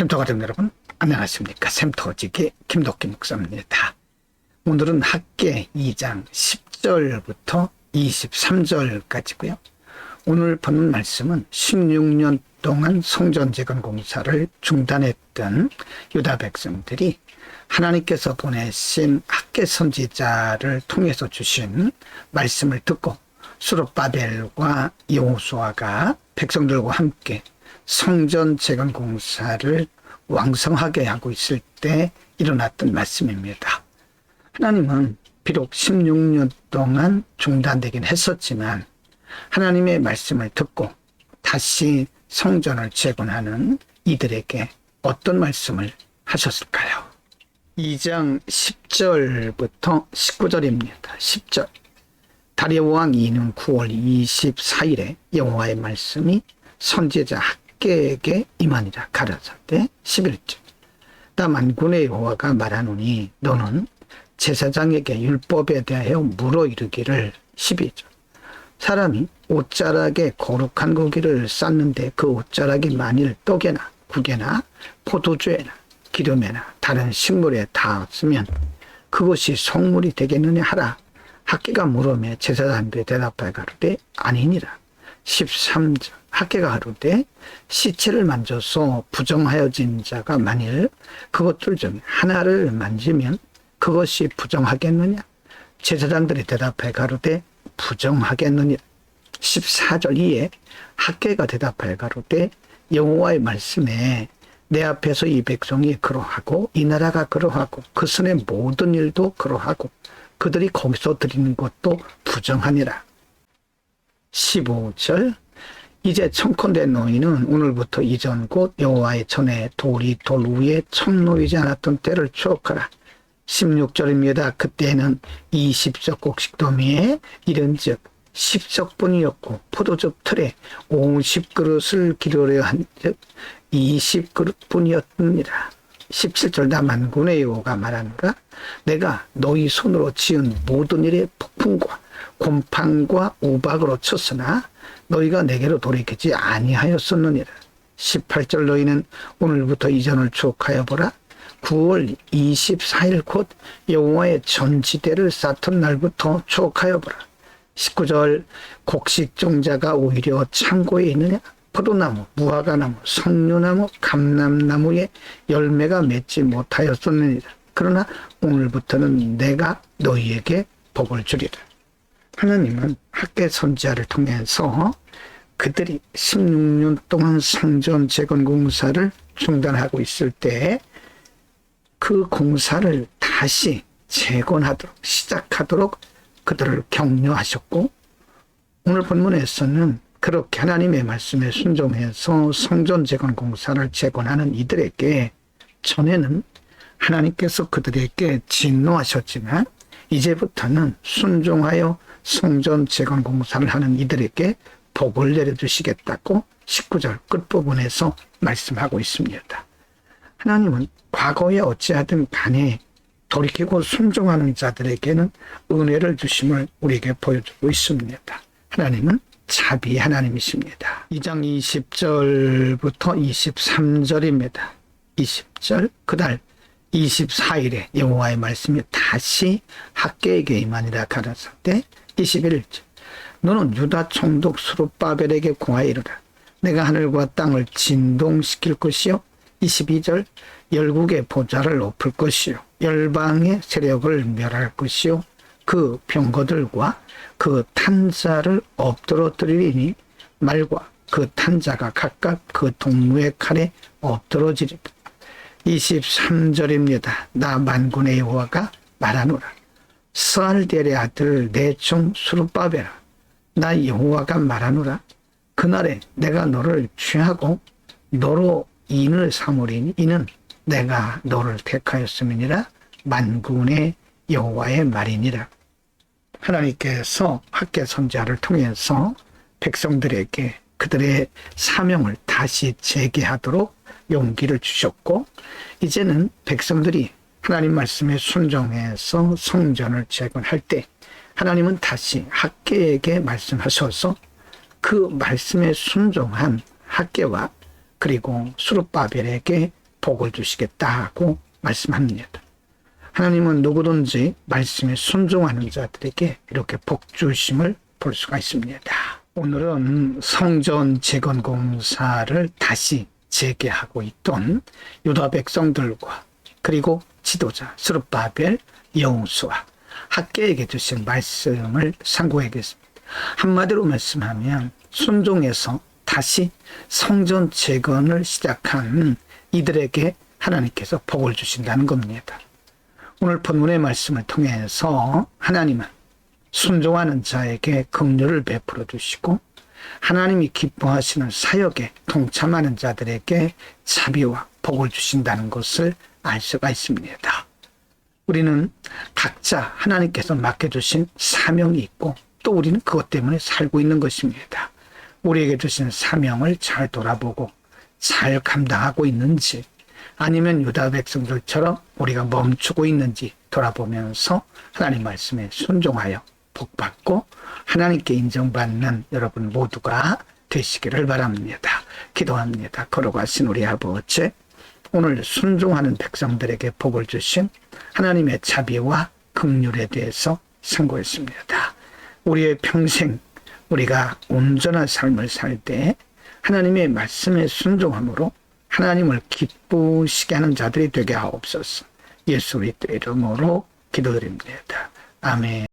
샘터 가족 여러분 안녕하십니까 샘터지기 김덕기 목사입니다. 오늘은 학계 2장 10절부터 23절까지고요. 오늘 보는 말씀은 16년 동안 성전 재건 공사를 중단했던 유다 백성들이 하나님께서 보내신 학계 선지자를 통해서 주신 말씀을 듣고 수르바벨과 여호수아가 백성들과 함께 성전 재건 공사를 왕성하게 하고 있을 때 일어났던 말씀입니다. 하나님은 비록 16년 동안 중단되긴 했었지만 하나님의 말씀을 듣고 다시 성전을 재건하는 이들에게 어떤 말씀을 하셨을까요? 2장 10절부터 19절입니다. 10절. 다리오 왕 이는 9월 24일에 여호와의 말씀이 선지자 학계에게 임하니라 가라사대 11절. 다 만 군의 여호와가 말하노니 너는 제사장에게 율법에 대하여 물어 이르기를 12절. 사람이 옷자락에 거룩한 고기를 쌓는데 그 옷자락이 만일 떡에나 국에나 포도주에나 기름에나 다른 식물에 닿았으면 그것이 성물이 되겠느냐 하라. 학계가 물으며 제사장들이 대답하여 가로되 아니니라. 13절 학계가 하루되 시체를 만져서 부정하여진 자가 만일 그것들 중 하나를 만지면 그것이 부정하겠느냐? 제사장들이 대답해 가로되 부정하겠느냐? 14절 이에 학계가 대답하여 가로되 여호와의 말씀에 내 앞에서 이 백성이 그러하고 이 나라가 그러하고 그 손의 모든 일도 그러하고 그들이 거기서 드리는 것도 부정하니라. 15절 이제 청컨대 너희는 오늘부터 이전 곧 여호와의 전에 돌이 돌 위에 청 놓이지 않았던 때를 추억하라. 16절입니다. 그때는 20석 곡식 더미에 이른즉 10석분이었고 포도즙 틀에 50그릇을 기르려 한즉 20그릇뿐이었느니라. 17절 다 만군의 여호가 말하는가 내가 너희 손으로 지은 모든 일의 폭풍과 곰팡과 우박으로 쳤으나 너희가 내게로 돌이키지 아니하였었느니라. 18절 너희는 오늘부터 이전을 추억하여 보라. 9월 24일 곧 여호와의 전지대를 쌓던 날부터 추억하여 보라. 19절 곡식 종자가 오히려 창고에 있느냐? 포도나무, 무화과나무, 석류나무, 감람나무에 열매가 맺지 못하였었느니라. 그러나 오늘부터는 내가 너희에게 복을 주리라. 하나님은 학계 선지자를 통해서 그들이 16년 동안 성전 재건 공사를 중단하고 있을 때 그 공사를 다시 재건하도록 시작하도록 그들을 격려하셨고 오늘 본문에서는 그렇게 하나님의 말씀에 순종해서 성전 재건 공사를 재건하는 이들에게 전에는 하나님께서 그들에게 진노하셨지만 이제부터는 순종하여 성전 재건 공사를 하는 이들에게 복을 내려주시겠다고 19절 끝부분에서 말씀하고 있습니다. 하나님은 과거에 어찌하든 간에 돌이키고 순종하는 자들에게는 은혜를 주심을 우리에게 보여주고 있습니다. 하나님은 자비 하나님이십니다. 2장 20절부터 23절입니다. 20절 그달 24일에 여호와의 말씀이 다시 학계에게 임하니라 가라사대 21절 너는 유다 총독 수르바벨에게 공하여 이르라. 내가 하늘과 땅을 진동시킬 것이요. 22절 열국의 보좌를 높을 것이요. 열방의 세력을 멸할 것이요. 그 병거들과 그 탄자를 엎드러뜨리니 말과 그 탄자가 각각 그 동무의 칼에 엎드러지리라. 23절입니다. 나 만군의 여호와가 말하노라. 스알델의 아들 내총 수르바벨아 나 여호와가 말하노라. 그날에 내가 너를 취하고 너로 인을 삼으리니 이는 내가 너를 택하였음이니라 만군의 여호와의 말이니라. 하나님께서 학계 선자를 통해서 백성들에게 그들의 사명을 다시 재개하도록 용기를 주셨고 이제는 백성들이 하나님 말씀에 순종해서 성전을 재건할 때 하나님은 다시 학계에게 말씀하셔서 그 말씀에 순종한 학계와 그리고 수르바벨에게 복을 주시겠다고 말씀합니다. 하나님은 누구든지 말씀에 순종하는 자들에게 이렇게 복 주심을 볼 수가 있습니다. 오늘은 성전 재건 공사를 다시 재개하고 있던 유다 백성들과 그리고 지도자 스룹바벨 여호수아 학계에게 주신 말씀을 상고하겠습니다. 한마디로 말씀하면 순종해서 다시 성전 재건을 시작한 이들에게 하나님께서 복을 주신다는 겁니다. 오늘 본문의 말씀을 통해서 하나님은 순종하는 자에게 긍휼을 베풀어 주시고 하나님이 기뻐하시는 사역에 동참하는 자들에게 자비와 복을 주신다는 것을 알 수가 있습니다. 우리는 각자 하나님께서 맡겨주신 사명이 있고 또 우리는 그것 때문에 살고 있는 것입니다. 우리에게 주신 사명을 잘 돌아보고 잘 감당하고 있는지 아니면 유다 백성들처럼 우리가 멈추고 있는지 돌아보면서 하나님 말씀에 순종하여 복받고 하나님께 인정받는 여러분 모두가 되시기를 바랍니다. 기도합니다. 걸어가신 우리 아버지 오늘 순종하는 백성들에게 복을 주신 하나님의 자비와 긍휼에 대해서 선고했습니다. 우리의 평생 우리가 온전한 삶을 살 때 하나님의 말씀에 순종함으로 하나님을 기쁘시게 하는 자들이 되게 하옵소서. 예수 그리스도의 이름으로 기도드립니다. 아멘.